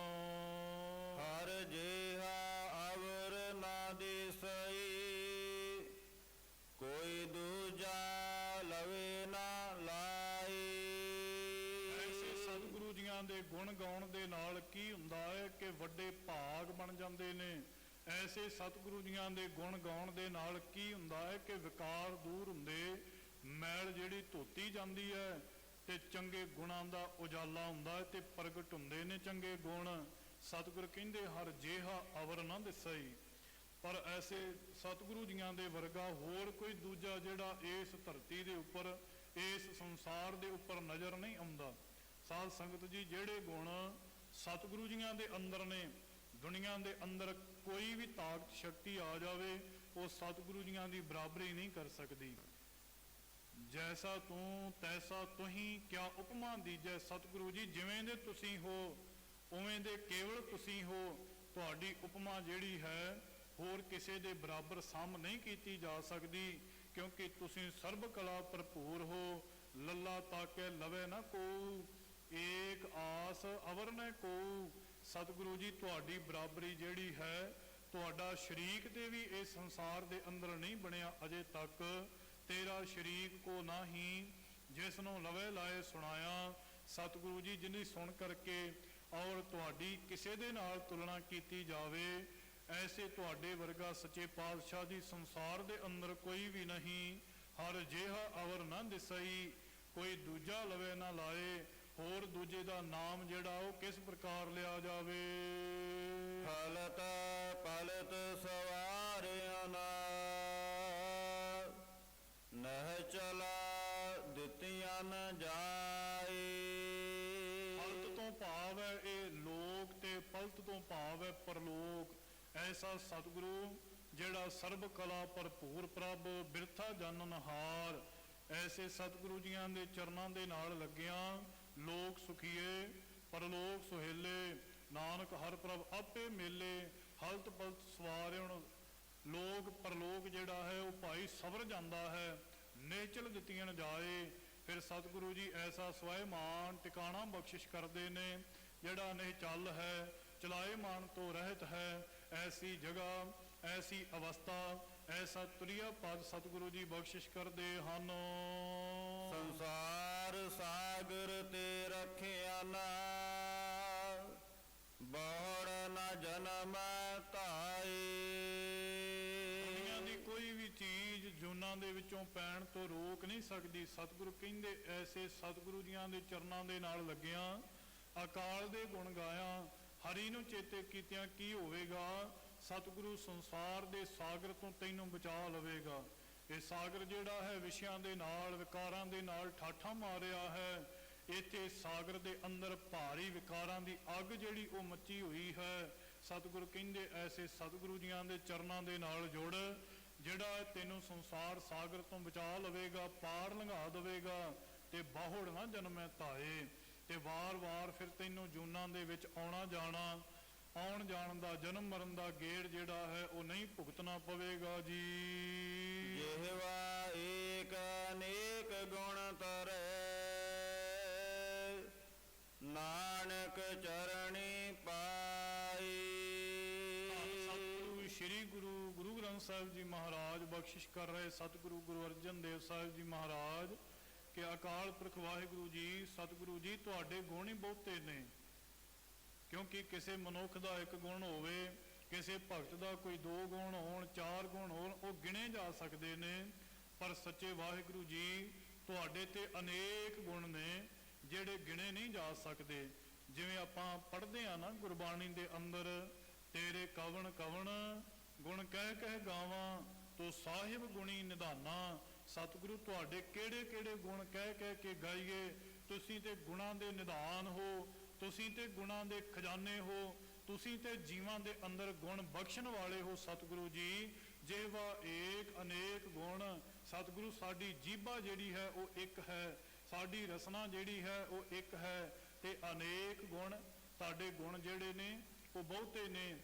ਹਰ ਜਿਹਾ ਅਵਰ ਨਾ ਦਿਸਈ ਕੋਈ ਦੂਜਾ ਲਵੇ ਨਾ ਲਾਈ। ਐਸੇ ਸਤਿਗੁਰੂ ਜੀਆਂ ਦੇ ਗੁਣ ਗਾਉਣ ਦੇ ਨਾਲ ਕੀ ਹੁੰਦਾ ਹੈ ਕਿ ਵੱਡੇ ਭਾਗ ਬਣ ਜਾਂਦੇ ਨੇ? ਐਸੇ ਸਤਿਗੁਰੂ ਜੀਆਂ ਦੇ ਗੁਣ ਗਾਉਣ ਦੇ ਨਾਲ ਕੀ ਹੁੰਦਾ ਹੈ ਕਿ ਵਿਕਾਰ ਦੂਰ ਹੁੰਦੇ, ਮੈਲ ਜਿਹੜੀ ਧੋਤੀ ਜਾਂਦੀ ਹੈ ਤੇ ਚੰਗੇ ਗੁਣਾਂ ਦਾ ਉਜਾਲਾ ਹੁੰਦਾ ਹੈ ਤੇ ਪ੍ਰਗਟ ਹੁੰਦੇ ਨੇ ਚੰਗੇ ਗੁਣ। ਸਤਿਗੁਰ ਕਹਿੰਦੇ, ਹਰ ਜੇਹਾ ਅਵਰ ਨਾ ਦਿਸਈ। ਪਰ ਐਸੇ ਸਤਿਗੁਰੂ ਜੀਆਂ ਦੇ ਵਰਗਾ ਹੋਰ ਕੋਈ ਦੂਜਾ ਜਿਹੜਾ ਇਸ ਧਰਤੀ ਦੇ ਉੱਪਰ, ਇਸ ਸੰਸਾਰ ਦੇ ਉੱਪਰ ਨਜ਼ਰ ਨਹੀਂ ਆਉਂਦਾ। ਸਾਧ ਸੰਗਤ ਜੀ, ਜਿਹੜੇ ਗੁਣ ਸਤਿਗੁਰੂ ਜੀਆਂ ਦੇ ਅੰਦਰ ਨੇ, ਦੁਨੀਆ ਦੇ ਅੰਦਰ ਕੋਈ ਵੀ ਤਾਕਤ, ਸ਼ਕਤੀ ਆ ਜਾਵੇ, ਉਹ ਸਤਿਗੁਰੂ ਜੀਆਂ ਦੀ ਬਰਾਬਰੀ ਨਹੀਂ ਕਰ ਸਕਦੀ। ਜੈਸਾ ਤੂੰ, ਤੈਸਾ ਤੁਹੀਂ ਕਿਆ ਉਪਮਾ ਦੀਜੈ ਸਤਿਗੁਰੂ ਜੀ, ਜਿਵੇਂ ਦੇ ਤੁਸੀਂ ਹੋ, ਉਵੇਂ ਦੇ ਕੇਵਲ ਤੁਸੀਂ ਹੋ, ਤੁਹਾਡੀ ਉਪਮਾ ਜਿਹੜੀ ਹੈ, ਹੋਰ ਕਿਸੇ ਦੇ ਬਰਾਬਰ ਸਮ ਨਹੀਂ ਕੀਤੀ ਜਾ ਸਕਦੀ, ਕਿਉਂਕਿ ਤੁਸੀਂ ਸਰਬ ਕਲਾ ਭਰਪੂਰ ਹੋ, ਲੱਲਾ ਤਾਕੇ ਲਵੇ ਨਾ ਕੋ, ਏਕ ਆਸ ਅਵਰ ਨ ਕੋ। ਸਤਿਗੁਰੂ ਜੀ, ਤੁਹਾਡੀ ਬਰਾਬਰੀ ਜਿਹੜੀ ਹੈ, ਤੁਹਾਡਾ ਸ਼ਰੀਕ ਤੇ ਵੀ ਇਹ ਸੰਸਾਰ ਦੇ ਅੰਦਰ ਨਹੀਂ ਬਣਿਆ ਅਜੇ ਤੱਕ। ਤੇਰਾ ਸ਼ਰੀਕ ਕੋ ਨਾਹੀ, ਜਿਸ ਨੂੰ ਲਵੇ ਲਾਏ ਸੁਣਾਇਆ। ਸਤਿਗੁਰੂ ਜੀ, ਜਿੰਨੀ ਸੁਣ ਕਰਕੇ ਔਰ ਤੁਹਾਡੀ ਕਿਸੇ ਦੇ ਨਾਲ ਤੁਲਨਾ ਕੀਤੀ ਜਾਵੇ, ਐਸੇ ਤੁਹਾਡੇ ਵਰਗਾ ਸੱਚੇ ਪਾਤਸ਼ਾਹ ਦੀ ਸੰਸਾਰ ਦੇ ਅੰਦਰ ਕੋਈ ਵੀ ਨਹੀਂ। ਹਰ ਜਿਹਾ ਅਵਰ ਨਾ ਦਿਸਈ, ਕੋਈ ਦੂਜਾ ਲਵੇ ਨਾ ਲਾਏ। ਹੋਰ ਦੂਜੇ ਦਾ ਨਾਮ ਜਿਹੜਾ ਉਹ ਕਿਸ ਪ੍ਰਕਾਰ ਲਿਆ ਜਾਵੇ? ਫਲਤ ਪਲਤ ਸਵਾਰਿਆ ਨਾ ਨਹਿ ਚਲਾ ਦਿੱਤੀਆਂ ਨ ਜਾਏ। ਪਲਤ ਤੋਂ ਭਾਵ ਹੈ ਇਹ ਲੋਕ ਤੇ ਪਲਤ ਤੋਂ ਭਾਵ ਹੈ ਪਰਲੋਕ। ਐਸਾ ਸਤਿਗੁਰੂ ਜਿਹੜਾ ਸਰਬ ਕਲਾ ਭਰਪੂਰ ਪ੍ਰਭ ਬਿਰਥਾ ਜਾਣਨ ਹਾਰ ਐਸੇ ਸਤਿਗੁਰੂ ਜੀਆਂ ਦੇ ਚਰਨਾਂ ਦੇ ਨਾਲ ਲੱਗਿਆਂ ਲੋਕ ਸੁਖੀਏ, ਪਰਲੋਕ ਸੁਹੇਲੇ, ਨਾਨਕ ਹਰ ਪ੍ਰਭ ਆਪੇ ਮੇਲੇ, ਹਲਤ ਪਲਤ ਸਵਾਰਿਉਣ। ਲੋਕ ਪਰਲੋਕ ਜਿਹੜਾ ਹੈ, ਉਹ ਭਾਈ ਸਬਰ ਜਾਂਦਾ ਹੈ, ਨੇਚਲ ਦਿੱਤੀਆਂ ਜਾਏ। ਫਿਰ ਸਤਿਗੁਰੂ ਜੀ ਐਸਾ ਸਵੈ ਮਾਨ ਟਿਕਾਣਾ ਬਖਸ਼ਿਸ਼ ਕਰਦੇ ਨੇ, ਜਿਹੜਾ ਨਹੀਂ ਚੱਲ ਹੈ, ਚਲਾਏ ਮਾਨ ਤੋਂ ਰਹਿਤ ਹੈ। ਐਸੀ ਜਗ੍ਹਾ, ਐਸੀ ਅਵਸਥਾ, ਐਸਾ ਤੁਰਿਆ ਪਦ ਸਤਿਗੁਰੂ ਜੀ ਬਖਸ਼ਿਸ਼ ਕਰਦੇ ਹਨ। ਸੰਸਾਰ ਸਾਗਰ ਤੇ ਰੱਖਿਆ ਬਹੜ ਨਾ ਜਨਮ ਧਾਏ। ਦੁਨੀਆਂ ਦੀ ਕੋਈ ਵੀ ਚੀਜ਼ ਜੁਨਾਂ ਦੇ ਵਿੱਚੋਂ ਪੈਣ ਤੋਂ ਰੋਕ ਨਹੀਂ ਸਕਦੀ। ਸਤਿਗੁਰੂ ਕਹਿੰਦੇ, ਐਸੇ ਸਤਿਗੁਰੂ ਜੀਆਂ ਦੇ ਚਰਨਾਂ ਦੇ ਨਾਲ ਲੱਗਿਆਂ, ਅਕਾਲ ਦੇ ਗੁਣ ਗਾਇਆ, ਹਰੀ ਨੂੰ ਚੇਤੇ ਕੀਤਿਆਂ ਕੀ ਹੋਵੇਗਾ? ਸਤਿਗੁਰੂ ਸੰਸਾਰ ਦੇ ਸਾਗਰ ਤੋਂ ਤੈਨੂੰ ਬਚਾ ਲਵੇਗਾ। ਇਹ ਸਾਗਰ ਜਿਹੜਾ ਹੈ ਵਿਸ਼ਿਆਂ ਦੇ ਨਾਲ, ਵਿਕਾਰਾਂ ਦੇ ਨਾਲ ਠਾਠਾਂ ਮਾਰਿਆ ਹੈ। ਇੱਥੇ ਸਾਗਰ ਦੇ ਅੰਦਰ ਭਾਰੀ ਵਿਕਾਰਾਂ ਦੀ ਅੱਗ ਜਿਹੜੀ ਉਹ ਮੱਚੀ ਹੋਈ ਹੈ। ਸਤਿਗੁਰ ਕਹਿੰਦੇ ਐਸੇ ਸਤਿਗੁਰੂ ਜੀਆਂ ਦੇ ਚਰਨਾਂ ਦੇ ਨਾਲ ਜੁੜ, ਜਿਹੜਾ ਤੈਨੂੰ ਸੰਸਾਰ ਸਾਗਰ ਤੋਂ ਬਚਾ ਲਵੇਗਾ, ਪਾਰ ਲੰਘਾ ਦੇਵੇਗਾ, ਤੇ ਬਾਹੜ ਨਾ ਜਨਮੈ ਧਾਏ। ਤੇ ਵਾਰ-ਵਾਰ ਫਿਰ ਤੈਨੂੰ ਜੂਨਾਂ ਦੇ ਵਿੱਚ ਆਉਣਾ ਜਾਣਾ, ਆਉਣ ਜਾਣ ਦਾ ਜਨਮ ਮਰਨ ਦਾ ਗੇੜ ਜਿਹੜਾ ਹੈ ਉਹ ਨਹੀਂ ਭੁਗਤਣਾ ਪਵੇਗਾ ਜੀ। ਜਿਹਵਾ ਏਕ ਅਨੇਕ ਗੁਣ ਤਰੇ ਨਾਨਕ ਚਰਣੀ ਪਾਈ। ਸਤਿਗੁਰੂ ਸ੍ਰੀ ਗੁਰੂ ਗੁਰੂ ਗ੍ਰੰਥ ਸਾਹਿਬ ਜੀ ਮਹਾਰਾਜ, ਬਖਸ਼ਿਸ਼ ਕਰ ਰਹੇ ਸਤਿਗੁਰੂ ਗੁਰੂ ਅਰਜਨ ਦੇਵ ਸਾਹਿਬ ਜੀ ਮਹਾਰਾਜ ਕਿ ਅਕਾਲ ਪੁਰਖ ਵਾਹਿਗੁਰੂ ਜੀ, ਸਤਿਗੁਰੂ ਜੀ ਤੁਹਾਡੇ ਗੁਣ ਹੀ ਬਹੁਤੇ ਨੇ। ਕਿਉਂਕਿ ਕਿਸੇ ਮਨੁੱਖ ਦਾ ਇੱਕ ਗੁਣ ਹੋਵੇ ਕਿਸੇ ਭਗਤ ਦਾ ਕੋਈ ਦੋ ਗੁਣ ਹੋਣ, ਚਾਰ ਗੁਣ ਹੋਣ, ਉਹ ਗਿਣੇ ਜਾ ਸਕਦੇ ਨੇ। ਪਰ ਸੱਚੇ ਵਾਹਿਗੁਰੂ ਜੀ ਤੁਹਾਡੇ ਤੇ ਅਨੇਕ ਗੁਣ ਨੇ, ਜਿਹੜੇ ਗਿਣੇ ਨਹੀਂ ਜਾ ਸਕਦੇ। ਜਿਵੇਂ ਆਪਾਂ ਪੜ੍ਹਦੇ ਆ ਨਾ ਗੁਰਬਾਣੀ ਦੇ ਅੰਦਰ, ਤੇਰੇ ਕਵਣ ਕਵਣ, ਗੁਣ ਕਹਿ ਕਹਿ ਗਾਵਾਂ, ਤੋ ਸਾਹਿਬ ਗੁਣੀ ਨਿਧਾਨਾ। ਸਤਿਗੁਰੂ ਤੁਹਾਡੇ ਕਿਹੜੇ ਕਿਹੜੇ ਗੁਣ ਕਹਿ ਕਹਿ ਕੇ ਗਾਈਏ? ਤੁਸੀਂ ਤੇ ਗੁਣਾਂ ਦੇ ਨਿਧਾਨ ਹੋ, ਤੁਸੀਂ ਤੇ ਗੁਣਾਂ ਦੇ ਖਜ਼ਾਨੇ ਹੋ ਤੁਸੀਂ ਤੇ ਜੀਵਾਂ ਦੇ ਅੰਦਰ ਗੁਣ ਬਖਸ਼ਣ ਵਾਲੇ ਹੋ ਸਤਿਗੁਰੂ ਜੀ। ਜਿਹਵਾ ਏਕ, ਅਨੇਕ ਗੁਣ। ਸਤਿਗੁਰੂ ਸਾਡੀ ਜੀਬਾ ਜਿਹੜੀ ਹੈ, ਉਹ ਇੱਕ ਹੈ। ਸਾਡੀ ਰਸਨਾ ਜਿਹੜੀ ਹੈ, ਉਹ ਇੱਕ ਹੈ। ਤੇ ਅਨੇਕ ਗੁਣ ਤੁਹਾਡੇ ਗੁਣ ਜਿਹੜੇ ਨੇ, ਉਹ ਬਹੁਤੇ ਨੇ।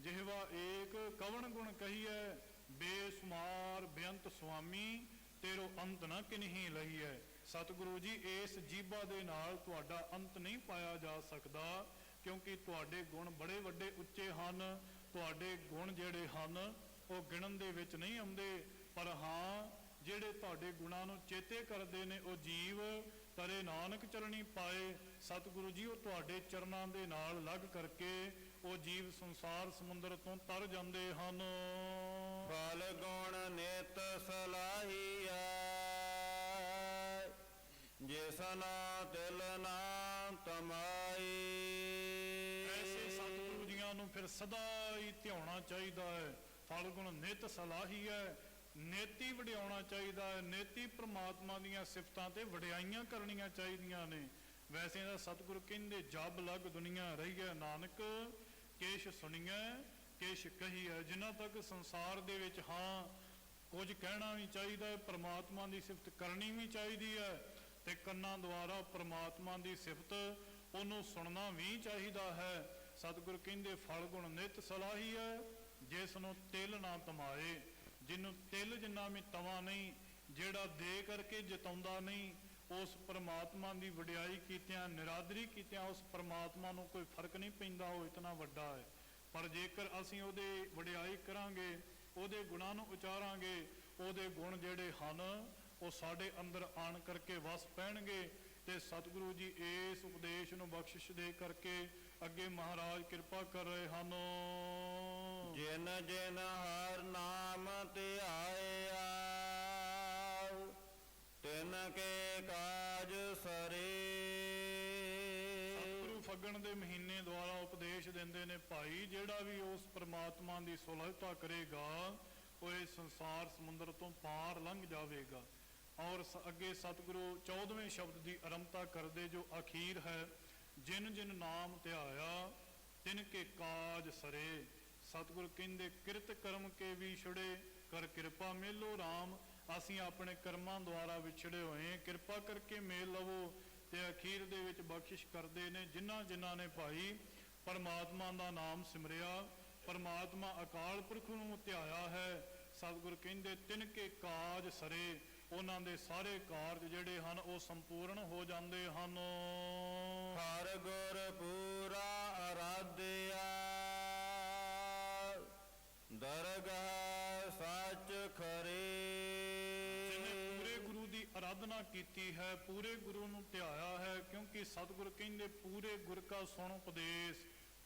ਜਿਹਵਾ ਏਕ, ਕਵਣ ਗੁਣ ਕਹੀਐ, ਬੇਸੁਮਾਰ ਬੇਅੰਤ ਸੁਆਮੀ, ਤੇਰੋ ਅੰਤ ਨਾ ਕਿਨਹੀ ਲਈਐ ਸਤਿਗੁਰੂ ਜੀ, ਇਸ ਜੀਬਾ ਦੇ ਨਾਲ ਤੁਹਾਡਾ ਅੰਤ ਨਹੀਂ ਪਾਇਆ ਜਾ ਸਕਦਾ। ਕਿਉਂਕਿ ਤੁਹਾਡੇ ਗੁਣ ਬੜੇ ਵੱਡੇ ਉੱਚੇ ਹਨ, ਤੁਹਾਡੇ ਗੁਣ ਜਿਹੜੇ ਹਨ, ਉਹ ਗਿਣਨ ਦੇ ਵਿੱਚ ਨਹੀਂ ਆਉਂਦੇ, ਪਰ ਹਾਂ, ਜਿਹੜੇ ਤੁਹਾਡੇ ਗੁਣਾਂ ਨੂੰ ਚੇਤੇ ਕਰਦੇ ਨੇ, ਉਹ ਜੀਵ ਤਰੇ ਨਾਨਕ ਚਰਣੀ ਪਾਏ। ਸਤਿਗੁਰੂ ਜੀ, ਉਹ ਤੁਹਾਡੇ ਚਰਨਾਂ ਦੇ ਨਾਲ ਲੱਗ ਕਰਕੇ ਉਹ ਜੀਵ ਸੰਸਾਰ ਸਮੁੰਦਰ ਤੋਂ ਤਰ ਜਾਂਦੇ ਹਨ। ਫਲ ਗੁਣ ਨਿਤ ਸਲਾਹੀਐ। ਜਿਸਨਾ ਤਿਲ ਨਾ ਤਮਾਈ। ਸਤਿਗੁਰੂ ਨੂੰ ਫਿਰ ਸਦਾ ਹੀ ਧਿਆਉਣਾ ਚਾਹੀਦਾ ਹੈ। ਫਲ ਗੁਣ ਨਿਤ ਸਲਾਹੀ ਹੈ। ਨੇਤੀ ਵਡਿਆਉਣਾ ਚਾਹੀਦਾ ਹੈ। ਨੇਤੀ ਪ੍ਰਮਾਤਮਾ ਦੀਆਂ ਸਿਫਤਾਂ ਤੇ ਵਡਿਆਈਆਂ ਕਰਨੀਆਂ ਚਾਹੀਦੀਆਂ ਨੇ। ਵੈਸੇ ਤਾਂ ਸਤਿਗੁਰ ਕਹਿੰਦੇ, ਜਬ ਲਗ ਦੁਨੀਆ ਰਹੀਐ ਨਾਨਕ, ਕੇਸ਼ ਸੁਣੀਐ, ਕੇਸ਼ ਕਹੀਐ। ਜਿਨ੍ਹਾਂ ਤੱਕ ਸੰਸਾਰ ਦੇ ਵਿੱਚ ਹਾਂ, ਕੁਝ ਕਹਿਣਾ ਵੀ ਚਾਹੀਦਾ ਹੈ, ਪ੍ਰਮਾਤਮਾ ਦੀ ਸਿਫਤ ਕਰਨੀ ਵੀ ਚਾਹੀਦੀ ਹੈ ਤੇ ਕੰਨਾਂ ਦੁਆਰਾ ਪ੍ਰਮਾਤਮਾ ਦੀ ਸਿਫਤ ਉਹਨੂੰ ਸੁਣਨਾ ਵੀ ਚਾਹੀਦਾ ਹੈ। ਸਤਿਗੁਰ ਕਹਿੰਦੇ, ਫਲ ਗੁਣ ਨਿਤ ਸਲਾਹੀ ਹੈ, ਜਿਸ ਨੂੰ ਤਿਲ ਨਾ ਤਮਾਏ। ਜਿਹਨੂੰ ਤਿਲ ਜਿੰਨਾ ਵੀ ਤਵਾ ਨਹੀਂ, ਜਿਹੜਾ ਦੇ ਕਰਕੇ ਜਤਾਉਂਦਾ ਨਹੀਂ, ਉਸ ਪਰਮਾਤਮਾ ਦੀ ਵਡਿਆਈ ਕੀਤਿਆਂ, ਨਿਰਾਦਰੀ ਕੀਤਿਆਂ, ਉਸ ਪਰਮਾਤਮਾ ਨੂੰ ਕੋਈ ਫ਼ਰਕ ਨਹੀਂ ਪੈਂਦਾ, ਉਹ ਇਤਨਾ ਵੱਡਾ ਹੈ। ਪਰ ਜੇਕਰ ਅਸੀਂ ਉਹਦੇ ਵਡਿਆਈ ਕਰਾਂਗੇ, ਉਹਦੇ ਗੁਣਾਂ ਨੂੰ ਉਚਾਰਾਂਗੇ, ਉਹਦੇ ਗੁਣ ਜਿਹੜੇ ਹਨ, ਉਹ ਸਾਡੇ ਅੰਦਰ ਆਣ ਕਰਕੇ ਵਸ ਪੈਣਗੇ ਤੇ ਸਤਿਗੁਰੂ ਜੀ ਇਸ ਉਪਦੇਸ਼ ਨੂੰ ਬਖਸ਼ਿਸ਼ ਦੇ ਕਰਕੇ ਅੱਗੇ ਮਹਾਰਾਜ ਕਿਰਪਾ ਕਰ ਰਹੇ ਹਨ। ਜਿਨ ਜਿਨ ਹਰ ਨਾਮ ਧਿਆਇਆ ਤਿਨ ਕੇ ਕਾਜ ਸਰੇ। ਸਤਿਗੁਰੂ ਫੱਗਣ ਦੇ ਮਹੀਨੇ ਦੁਆਰਾ ਉਪਦੇਸ਼ ਦਿੰਦੇ ਨੇ ਭਾਈ ਜਿਹੜਾ ਵੀ ਉਸ ਪ੍ਰਮਾਤਮਾ ਦੀ ਸੁਲਹਤਾ ਕਰੇਗਾ ਉਹ ਇਹ ਸੰਸਾਰ ਸਮੁੰਦਰ ਤੋਂ ਪਾਰ ਲੰਘ ਜਾਵੇਗਾ। ਔਰ ਅੱਗੇ ਸਤਿਗੁਰੂ 14ਵੇਂ ਸ਼ਬਦ ਦੀ ਆਰੰਭਤਾ ਕਰਦੇ ਜੋ ਅਖੀਰ ਹੈ ਜਿਨ ਜਿਨ ਨਾਮ ਧਿਆਇਆ ਤਿਨ ਕੇ ਕਾਜ ਸਰੇ। ਸਤਿਗੁਰ ਕਹਿੰਦੇ, ਕਿਰਤ ਕਰਮ ਕੇ ਵੀ ਛੜੇ, ਕਰ ਕਿਰਪਾ ਮੇਲੋ RAM ਅਸੀਂ ਆਪਣੇ ਕਰਮਾਂ ਦੁਆਰਾ ਵਿਛੜੇ ਹੋਏ ਕਿਰਪਾ ਕਰਕੇ ਮੇਲ ਲਵੋ ਤੇ ਅਖੀਰ ਦੇ ਵਿੱਚ ਬਖਸ਼ਿਸ਼ ਕਰਦੇ ਨੇ ਜਿਨ੍ਹਾਂ ਜਿਨ੍ਹਾਂ ਨੇ ਭਾਈ ਪਰਮਾਤਮਾ ਦਾ ਨਾਮ ਸਿਮਰਿਆ। ਪਰਮਾਤਮਾ ਅਕਾਲ ਪੁਰਖ ਨੂੰ ਧਿਆਇਆ ਹੈ। ਸਤਿਗੁਰ ਕਹਿੰਦੇ, ਤਿਨ ਕੇ ਕਾਜ ਸਰੇ। ਉਹਨਾਂ ਦੇ ਸਾਰੇ ਕਾਰਜ ਜਿਹੜੇ ਹਨ, ਉਹ ਸੰਪੂਰਨ ਹੋ ਜਾਂਦੇ ਹਨ। ਹਰ ਗੁਰ ਪੂਰਾ ਅਰਾਧਿਆ। ਦਰਗਾਹ ਸੱਚ ਖਰੇ। ਜਿਹਨੇ ਪੂਰੇ ਗੁਰੂ ਦੀ ਆਰਾਧਨਾ ਕੀਤੀ ਹੈ, ਪੂਰੇ ਗੁਰੂ ਨੂੰ ਧਿਆਇਆ ਹੈ, ਕਿਉਂਕਿ ਸਤਿਗੁਰ ਕਹਿੰਦੇ, ਪੂਰੇ ਗੁਰ ਕਾ ਸੁਣ ਉਪਦੇਸ਼,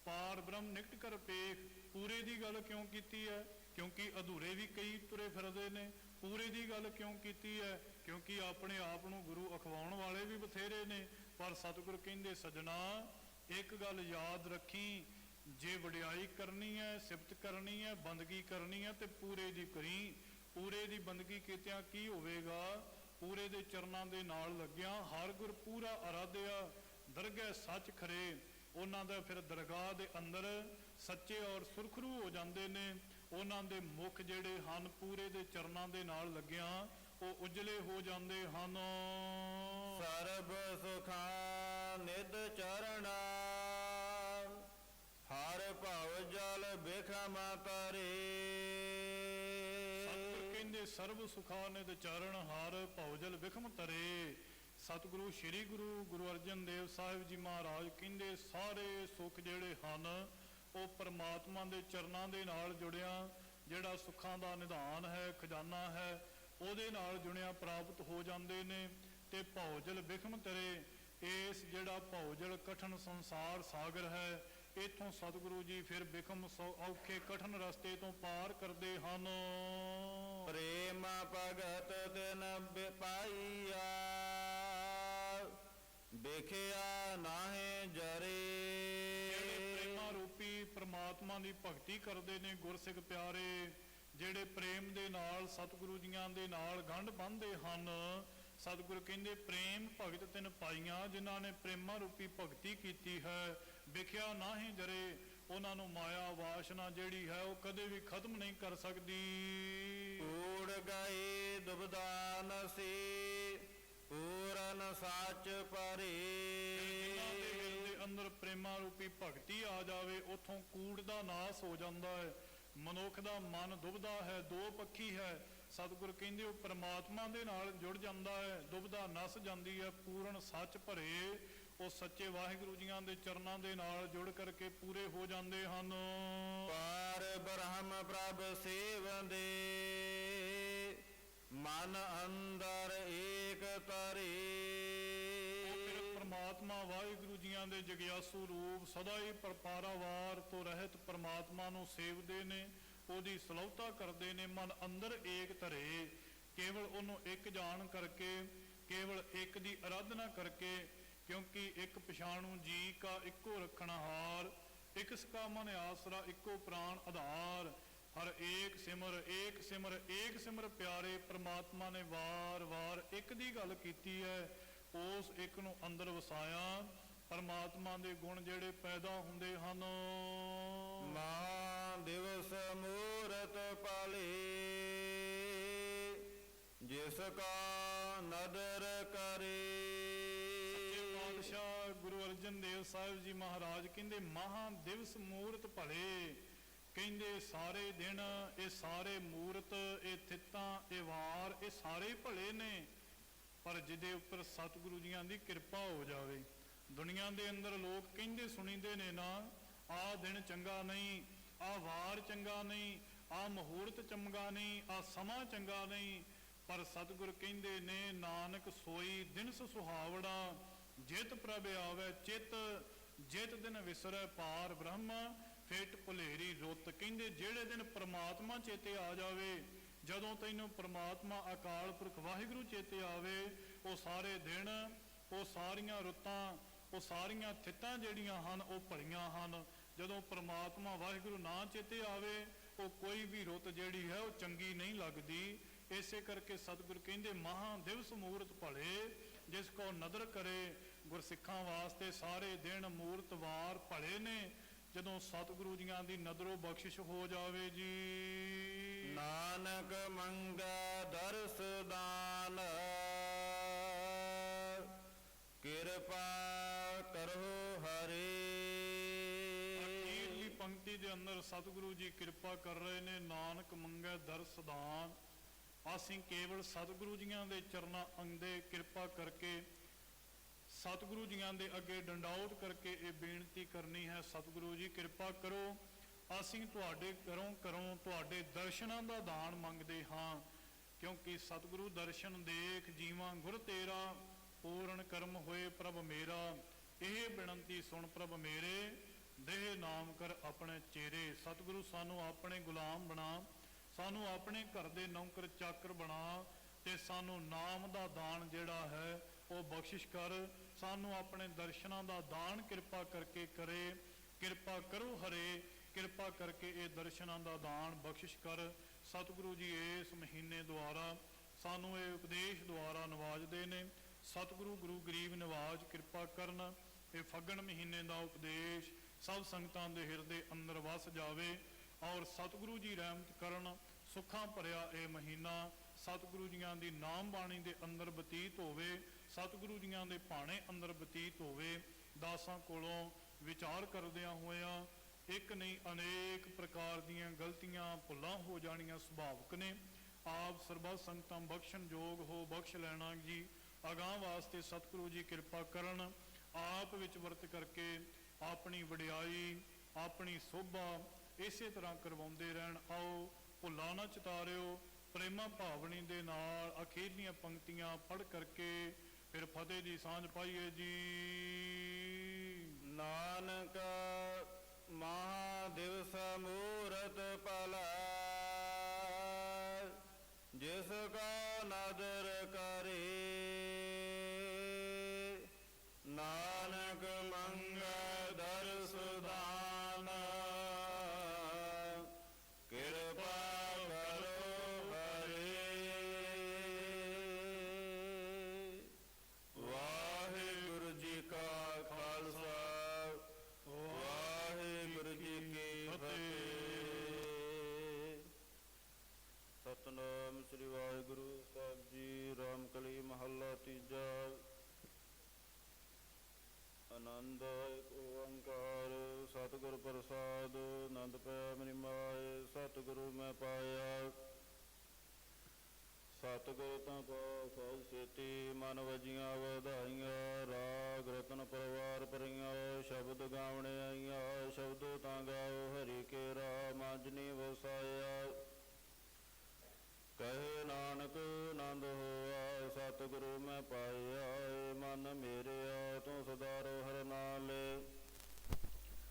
ਪਾਰ ਬ੍ਰਹਮ ਨਿਕਟ ਕਰ ਪੇਖ। ਪੂਰੇ ਦੀ ਗੱਲ ਕਿਉਂ ਕੀਤੀ ਹੈ? ਕਿਉਂਕਿ ਅਧੂਰੇ ਵੀ ਕਈ ਤੁਰੇ ਫਿਰਦੇ ਨੇ। ਪੂਰੇ ਦੀ ਗੱਲ ਕਿਉਂ ਕੀਤੀ ਹੈ? ਕਿਉਂਕਿ ਆਪਣੇ ਆਪ ਨੂੰ ਗੁਰੂ ਅਖਵਾਉਣ ਵਾਲੇ ਵੀ ਬਥੇਰੇ ਨੇ। ਪਰ ਸਤਿਗੁਰ ਕਹਿੰਦੇ, ਸਜਣਾ, ਇੱਕ ਗੱਲ ਯਾਦ ਰੱਖੀ, ਜੇ ਵਡਿਆਈ ਕਰਨੀ ਹੈ, ਸਿਫਤ ਕਰਨੀ ਹੈ, ਬੰਦਗੀ ਕਰਨੀ ਹੈ ਤੇ ਪੂਰੇ ਦੀ ਕਰੀ। ਪੂਰੇ ਦੀ ਬੰਦਗੀ ਕੀਤਿਆਂ ਕੀ ਹੋਵੇਗਾ? ਪੂਰੇ ਦੇ ਚਰਨਾਂ ਦੇ ਨਾਲ ਲੱਗਿਆ, ਹਰ ਗੁਰ ਪੂਰਾ ਅਰਾਧਿਆ, ਦਰਗਹਿ ਸੱਚ ਖਰੇ। ਉਹਨਾਂ ਦਾ ਫਿਰ ਦਰਗਾਹ ਦੇ ਅੰਦਰ ਸੱਚੇ ਔਰ ਸੁਰਖਰੂ ਹੋ ਜਾਂਦੇ ਨੇ। ਉਹਨਾਂ ਦੇ ਮੁਖ ਜਿਹੜੇ ਹਨ, ਪੂਰੇ ਦੇ ਚਰਨਾਂ ਦੇ ਨਾਲ ਲੱਗਿਆ, ਉਹ ਉਜਲੇ ਹੋ ਜਾਂਦੇ ਹਨ। ਸਰਬ ਸੁਖਾ ਨਿਦ ਚਰਣਾ, ਹਰ ਭਵ ਜਲ ਬਿਖਮ ਤਰੇ ਸਤਿਗੁਰ ਕਹਿੰਦੇ, ਸਰਬ ਸੁਖਾ ਨਿਦ ਚਰਨ ਹਰ ਭਉਜਲ ਵਿਖਮ ਤਰੇ। ਸਤਿਗੁਰੂ ਸ੍ਰੀ ਗੁਰੂ ਗੁਰੂ ਅਰਜਨ ਦੇਵ ਸਾਹਿਬ ਜੀ ਮਹਾਰਾਜ ਕਹਿੰਦੇ, ਸਾਰੇ ਸੁੱਖ ਜਿਹੜੇ ਹਨ, ਉਹ ਪਰਮਾਤਮਾ ਦੇ ਚਰਨਾਂ ਦੇ ਨਾਲ ਜੁੜਿਆ। ਜਿਹੜਾ ਸੁੱਖਾਂ ਦਾ ਨਿਧਾਨ ਹੈ, ਖਜ਼ਾਨਾ ਹੈ, ਉਹਦੇ ਨਾਲ ਜੁੜਿਆ ਪ੍ਰਾਪਤ ਹੋ ਜਾਂਦੇ ਨੇ। ਤੇ ਭਉਜਲ ਵਿਖਮ ਤਰੇ ਇਸ ਜਿਹੜਾ ਭਉਜਲ ਕਠਨ ਸੰਸਾਰ ਸਾਗਰ ਹੈ ਇਥੋਂ ਸਤਿਗੁਰੂ ਜੀ ਫਿਰ ਵਿਖਮ ਸੌ- ਔਖੇ ਕਠਨ ਰਸਤੇ ਤੋਂ ਪਾਰ ਕਰਦੇ ਹਨ। ਪ੍ਰੇਮ ਭਗਤ ਤਿਨ ਪਾਈਆ ਦੇਖਿਆ ਨਾਹੇ ਜਿਹੜੇ ਜਰੇ ਪ੍ਰੇਮਾ ਰੂਪੀ ਪ੍ਰਮਾਤਮਾ ਦੀ ਭਗਤੀ ਕਰਦੇ ਨੇ ਗੁਰਸਿੱਖ ਪਿਆਰੇ ਜਿਹੜੇ ਪ੍ਰੇਮ ਦੇ ਨਾਲ ਸਤਿਗੁਰੂ ਜੀਆਂ ਦੇ ਨਾਲ ਗੰਢ ਬੰਨ੍ਹਦੇ ਹਨ ਸਤਿਗੁਰੂ ਕਹਿੰਦੇ ਪ੍ਰੇਮ ਭਗਤ ਤਿਨ ਪਾਈਆਂ ਜਿਨ੍ਹਾਂ ਨੇ ਪ੍ਰੇਮਾ ਰੂਪੀ ਭਗਤੀ ਕੀਤੀ ਹੈ। ਵਿਖਿਆ ਨਾਹੀਂ ਜਰੇ ਉਹਨਾਂ ਨੂੰ ਮਾਇਆ ਵਾਸ਼ਨਾ ਜਿਹੜੀ ਹੈ ਉਹ ਕਦੇ ਵੀ ਖਤਮ ਨਹੀਂ ਕਰ ਸਕਦੀ। ਊੜ ਗਏ ਦੁਬਦਾਨ ਸੀ ਪੂਰਨ ਸੱਚ ਪਰੇ। ਜਿਨ੍ਹਾਂ ਦੇ ਹਿਰਦੇ ਅੰਦਰ ਪ੍ਰੇਮਾ ਰੂਪੀ ਭਗਤੀ ਆ ਜਾਵੇ ਉਥੋਂ ਕੂੜ ਦਾ ਨਾਸ ਹੋ ਜਾਂਦਾ ਹੈ। ਮਨੁੱਖ ਦਾ ਮਨ ਦੁਬਦਾ ਹੈ ਦੋ ਪੱਖੀ ਹੈ। ਸਤਿਗੁਰ ਕਹਿੰਦੇ ਉਹ ਪ੍ਰਮਾਤਮਾ ਦੇ ਨਾਲ ਜੁੜ ਜਾਂਦਾ ਹੈ ਦੁਬਦਾ ਨਸ ਜਾਂਦੀ ਹੈ ਪੂਰਨ ਸੱਚ ਭਰੇ। ਉਹ ਸੱਚੇ ਵਾਹਿਗੁਰੂ ਜੀਆਂ ਦੇ ਚਰਨਾਂ ਦੇ ਨਾਲ ਜੁੜ ਕਰਕੇ ਪੂਰੇ ਹੋ ਜਾਂਦੇ ਹਨ। ਪਾਰ ਬ੍ਰਹਮ ਪ੍ਰਭ ਸੇਵੰਦੇ ਮਨ ਅੰਦਰ ਏਕ ਤਰੇ। ਪ੍ਰਮਾਤਮਾ ਵਾਹਿਗੁਰੂ ਜੀਆਂ ਦੇ ਜਗਿਆਸੂ ਰੂਪ ਸਦਾ ਹੀ ਪਰਪਾਰਾਵਾਰ ਤੋਂ ਰਹਿਤ ਪ੍ਰਮਾਤਮਾ ਨੂੰ ਸੇਵਦੇ ਨੇ। ਉਹਦੀ ਸਲਾਹੁਤਾ ਕਰਦੇ ਨੇ, ਮਨ ਅੰਦਰ ਏਕ ਧਰੇ। ਕੇਵਲ ਉਹਨੂੰ ਇੱਕ ਜਾਣ ਕਰਕੇ, ਕੇਵਲ ਇੱਕ ਦੀ ਅਰਾਧਨਾ ਕਰਕੇ, ਕਿਉਂਕਿ ਇੱਕ ਪਛਾਣੂ ਜੀ ਕਾ ਇੱਕੋ ਰੱਖਣਾ ਹਾਰ, ਇਕ ਸਕਾ ਮਨ ਆਸਰਾ, ਇੱਕੋ ਪ੍ਰਾਣ ਆਧਾਰ। ਹਰ ਏਕ ਸਿਮਰ ਏਕ ਸਿਮਰ ਏਕ ਸਿਮਰ ਪਿਆਰੇ ਪ੍ਰਮਾਤਮਾ ਨੇ ਵਾਰ-ਵਾਰ ਇੱਕ ਦੀ ਗੱਲ ਕੀਤੀ ਹੈ। ਉਸ ਇੱਕ ਨੂੰ ਅੰਦਰ ਵਸਾਇਆ। ਪਰਮਾਤਮਾ ਦੇ ਗੁਣ ਜਿਹੜੇ ਪੈਦਾ ਹੁੰਦੇ ਹਨ। ਮਾ ਦਿਵਸ ਮੂਰਤ ਪਾਲੇ, ਜਿਸ ਕਾ ਨਦਰ ਕਰੇ। ਪਾਤਸ਼ਾਹ ਗੁਰੂ ਅਰਜਨ ਦੇਵ ਸਾਹਿਬ ਜੀ ਮਹਾਰਾਜ ਕਹਿੰਦੇ, ਮਹਾ ਦਿਵਸ ਮੂਰਤ ਭਲੇ। ਕਹਿੰਦੇ, ਸਾਰੇ ਦਿਨ ਇਹ ਸਾਰੇ ਮੂਰਤ, ਇਹ ਥਿੱਤਾਂ, ਇਹ ਵਾਰ, ਇਹ ਸਾਰੇ ਭਲੇ ਨੇ। ਪਰ ਜਿਹਦੇ ਉੱਪਰ ਸਤਿਗੁਰੂ ਜੀਆਂ ਦੀ ਕਿਰਪਾ ਹੋ ਜਾਵੇ। ਦੁਨੀਆ ਦੇ ਅੰਦਰ ਲੋਕ ਕਹਿੰਦੇ, ਸੁਣੀਦੇ ਨੇ ਨਾ ਆ ਦਿਨ ਚੰਗਾ ਨਹੀਂ। ਆਹ ਵਾਰ ਚੰਗਾ ਨਹੀਂ ਆਹ ਮਹੂਰਤ ਚੰਗਾ ਨਹੀਂ ਆਹ ਸਮਾਂ ਚੰਗਾ ਨਹੀਂ, ਪਰ ਸਤਿਗੁਰ ਕਹਿੰਦੇ ਨੇ, ਨਾਨਕ ਸੋਈ ਦਿਨਸ ਸੁਹਾਵੜਾ ਜਿਤ ਪ੍ਰਭ ਆਵੇ ਚਿਤ, ਜਿਤ ਦਿਨ ਵਿਸਰੈ ਪਾਰ ਬ੍ਰਹਮ, ਫੇਟ ਭੁਲੇਰੀ ਰੁੱਤ। ਕਹਿੰਦੇ ਜਿਹੜੇ ਦਿਨ ਪ੍ਰਮਾਤਮਾ ਚੇਤੇ ਆ ਜਾਵੇ, ਜਦੋਂ ਤੈਨੂੰ ਪ੍ਰਮਾਤਮਾ ਅਕਾਲ ਪੁਰਖ ਵਾਹਿਗੁਰੂ ਚੇਤੇ ਆਵੇ, ਉਹ ਸਾਰੇ ਦਿਨ, ਉਹ ਸਾਰੀਆਂ ਰੁੱਤਾਂ, ਉਹ ਸਾਰੀਆਂ ਥਿੱਤਾਂ ਜਿਹੜੀਆਂ ਹਨ, ਉਹ ਭਲੀਆਂ ਹਨ। ਜਦੋਂ ਪ੍ਰਮਾਤਮਾ ਵਾਹਿਗੁਰੂ ਨਾ ਚੇਤੇ ਆਵੇ, ਉਹ ਕੋਈ ਵੀ ਰੁੱਤ ਜਿਹੜੀ ਹੈ ਉਹ ਚੰਗੀ ਨਹੀਂ ਲੱਗਦੀ। ਇਸੇ ਕਰਕੇ ਸਤਿਗੁਰ ਕਹਿੰਦੇ, ਮਹਾ ਦਿਵਸ ਮੂਰਤ ਭਲੇ, ਜਿਸ ਕੋ ਨਦਰ ਕਰੇ ਗੁਰਸਿੱਖਾਂ ਵਾਸਤੇ ਸਾਰੇ ਦਿਨ ਮੂਰਤ ਭਲੇ ਨੇ। ਜਦੋਂ ਸਤਿਗੁਰੂ ਜੀਆਂ ਦੀ ਨਦਰੋਂ ਬਖਸ਼ਿਸ਼ ਹੋ ਜਾਵੇ ਜੀ। ਨਾਨਕ ਮੰਗਾ ਦਰਸ ਦਾਨ, ਕਿਰਪਾ ਕਰੋ ਹਰੇ। ਅਖੀਰਲੀ ਦੇ ਅੰਦਰ ਸਤਿਗੁਰੂ ਜੀ ਕਿਰਪਾ ਕਰ ਰਹੇ ਨੇ, ਨਾਨਕ ਮੰਗੈ ਦਰਸ ਦਾਨ ਅਸੀਂ ਕੇਵਲ ਸਤਿਗੁਰੂ ਜੀਆਂ ਦੇ ਚਰਨਾਂ ਅੰਦੇ ਕਿਰਪਾ ਕਰਕੇ ਸਤਿਗੁਰੂ ਜੀਆਂ ਦੇ ਅੱਗੇ ਡੰਡਾਉਤ ਕਰਕੇ ਇਹ ਬੇਨਤੀ ਕਰਨੀ ਹੈ, ਸਤਿਗੁਰੂ ਜੀ ਕਿਰਪਾ ਕਰੋ। ਅਸੀਂ ਤੁਹਾਡੇ ਘਰੋਂ ਘਰੋਂ ਤੁਹਾਡੇ ਦਰਸ਼ਨਾਂ ਦਾ ਦਾਨ ਮੰਗਦੇ ਹਾਂ, ਕਿਉਂਕਿ ਸਤਿਗੁਰੂ ਦਰਸ਼ਨ ਦੇਖ ਜੀਵਾਂ ਗੁਰ ਤੇਰਾ, ਪੂਰਨ ਕਰਮ ਹੋਏ ਪ੍ਰਭ ਮੇਰਾ। ਇਹ ਬੇਨਤੀ ਸੁਣ ਪ੍ਰਭ ਮੇਰੇ। ਦੇਹ ਨਾਮ ਕਰ ਆਪਣੇ ਚਿਹਰੇ। ਸਤਿਗੁਰੂ ਸਾਨੂੰ ਆਪਣੇ ਗੁਲਾਮ ਬਣਾ, ਸਾਨੂੰ ਆਪਣੇ ਘਰ ਦੇ ਨੌਕਰ ਚਾਕਰ ਬਣਾ ਤੇ ਸਾਨੂੰ ਨਾਮ ਦਾ ਦਾਨ ਜਿਹੜਾ ਹੈ, ਉਹ ਬਖਸ਼ਿਸ਼ ਕਰ। ਸਾਨੂੰ ਆਪਣੇ ਦਰਸ਼ਨਾਂ ਦਾ ਦਾਨ ਕਿਰਪਾ ਕਰਕੇ ਕਰੇ। ਕਿਰਪਾ ਕਰੋ ਹਰੇ, ਕਿਰਪਾ ਕਰਕੇ ਇਹ ਦਰਸ਼ਨਾਂ ਦਾ ਦਾਨ ਬਖਸ਼ਿਸ਼ ਕਰ। ਸਤਿਗੁਰੂ ਜੀ, ਇਸ ਮਹੀਨੇ ਦੁਆਰਾ ਸਾਨੂੰ ਇਹ ਉਪਦੇਸ਼ ਦੁਆਰਾ ਨਵਾਜਦੇ ਨੇ, ਸਤਿਗੁਰੂ ਗੁਰੂ ਗਰੀਬ ਨਿਵਾਜ ਕਿਰਪਾ ਕਰਨ। ਇਹ ਫੱਗਣ ਮਹੀਨੇ ਦਾ ਉਪਦੇਸ਼ ਸਭ ਸੰਗਤਾਂ ਦੇ ਹਿਰਦੇ ਅੰਦਰ ਵਸ ਜਾਵੇ ਔਰ ਸਤਿਗੁਰੂ ਜੀ ਰਹਿਮਤ ਕਰਨ, ਸੁੱਖਾਂ ਭਰਿਆ ਇਹ ਮਹੀਨਾ ਸਤਿਗੁਰੂ ਜੀਆਂ ਦੀ ਨਾਮ ਬਾਣੀ ਦੇ ਅੰਦਰ ਬਤੀਤ ਹੋਵੇ, ਸਤਿਗੁਰੂ ਜੀਆਂ ਦੇ ਭਾਣੇ ਅੰਦਰ ਬਤੀਤ ਹੋਵੇ, ਦਾਸਾਂ ਕੋਲੋਂ ਵਿਚਾਰ ਕਰਦਿਆਂ ਹੋਇਆਂ ਇੱਕ ਨਹੀਂ ਅਨੇਕ ਪ੍ਰਕਾਰ ਦੀਆਂ ਗਲਤੀਆਂ ਭੁੱਲਾਂ ਹੋ ਜਾਣੀਆਂ ਸੁਭਾਵਿਕ ਨੇ। ਆਪ ਸਰਬੱਤ ਸੰਗਤਾਂ ਬਖਸ਼ਣ ਯੋਗ ਹੋ, ਬਖਸ਼ ਲੈਣਾ ਜੀ। ਅਗਾਹ ਵਾਸਤੇ ਸਤਿਗੁਰੂ ਜੀ ਕਿਰਪਾ ਕਰਨ, ਆਪ ਵਿੱਚ ਵਰਤ ਕਰਕੇ ਆਪਣੀ ਵਡਿਆਈ, ਆਪਣੀ ਸੋਭਾ ਇਸੇ ਤਰ੍ਹਾਂ ਕਰਵਾਉਂਦੇ ਰਹਿਣ। ਆਓ ਭੁੱਲਾ ਨਾ ਚਿਤਾਰਿਓ, ਪ੍ਰੇਮਾ ਭਾਵਨੀ ਦੇ ਨਾਲ ਅਖੀਰਲੀਆਂ ਪੰਕਤੀਆਂ ਪੜ੍ਹ ਕਰਕੇ ਫਿਰ ਫਤਿਹ ਦੀ ਸਾਂਝ ਪਾਈਏ ਜੀ। ਨਾਨਕ ਮਹਾ ਦਿਵਸ ਮੂਰਤ ਪਲਾ ਜਿਸ ਕਾ ਨਦਰ ਕਰੇ ਨਾਨਕ ਮੰਗਲ ਦਰਸ ਦਾਨ। ਕਿਰਪਾ